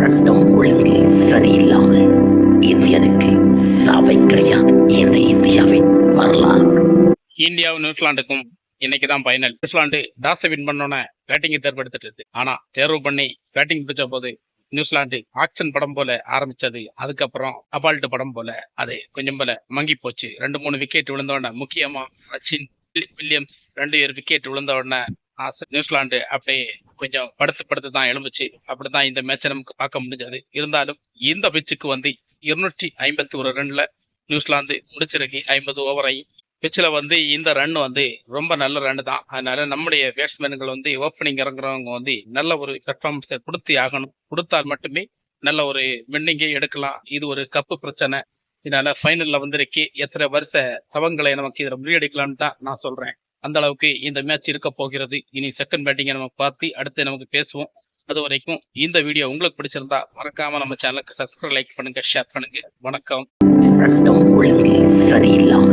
சட்டம் ஒழுங்கு சரியில்லாம இந்தியனுக்கு சாவை கிடையாது. இந்த இந்தியாவின் வரலாறு. இந்தியாவும் நியூசிலாந்துக்கும் இன்னைக்கு தான் ஃபைனல் நியூசிலாந்து டாஸை வின் பண்ணோன்னே பேட்டிங்கை தேர்ந்தெடுத்துட்டு ஆனா தேர்வு பண்ணி பேட்டிங் பிடிச்ச போது நியூசிலாந்து ஆக்ஷன் படம் போல ஆரம்பிச்சது. அதுக்கப்புறம் அபால்ட் படம் போல அது கொஞ்சம் போல மங்கி போச்சு. ரெண்டு மூணு விக்கெட் விழுந்த உடனே முக்கியமா ரச்சின் வில்லியம்ஸ் ரெண்டு பேர் விக்கெட் விழுந்த உடனே நியூசிலாந்து அப்படியே கொஞ்சம் படுத்து படுத்து தான் எழும்புச்சு அப்படிதான் இந்த மேட்சை நமக்கு பார்க்க முடிஞ்சது. இருந்தாலும் இந்த பிச்சுக்கு வந்து இருநூற்றி ஐம்பத்தி ஒரு ரன்ல நியூசிலாந்து முடிச்சிருக்கு. ஐம்பது ஓவரையும் பிச்சில் வந்து இந்த ரன் வந்து ரொம்ப நல்ல ரன் தான். அதனால நம்முடைய பேட்ஸ்மேன்கள் வந்து ஓப்பனிங் இறங்குறவங்க வந்து நல்ல ஒரு பெர்ஃபார்மன்ஸை கொடுத்து ஆகணும். கொடுத்தால் மட்டுமே நல்ல ஒரு வின்னிங்கே எடுக்கலாம். இது ஒரு கப்பு பிரச்சனை. இதனால ஃபைனலில் வந்திருக்கு. எத்தனை வருஷ தவங்களை நமக்கு இதில் முறியடிக்கலாம்னு தான் நான் சொல்கிறேன் அந்த அளவுக்கு இந்த மேட்ச் இருக்க போகிறது. இனி செகண்ட் பேட்டிங்கை நம்ம பார்த்து அடுத்து நமக்கு பேசுவோம். அது வரைக்கும் இந்த வீடியோ உங்களுக்கு பிடிச்சிருந்தா மறக்காம நம்ம சேனலுக்கு சப்ஸ்கிரைப் லைக் பண்ணுங்க ஷேர் பண்ணுங்க. வணக்கம். சட்டம் ஒழுங்கு சரியில்லாம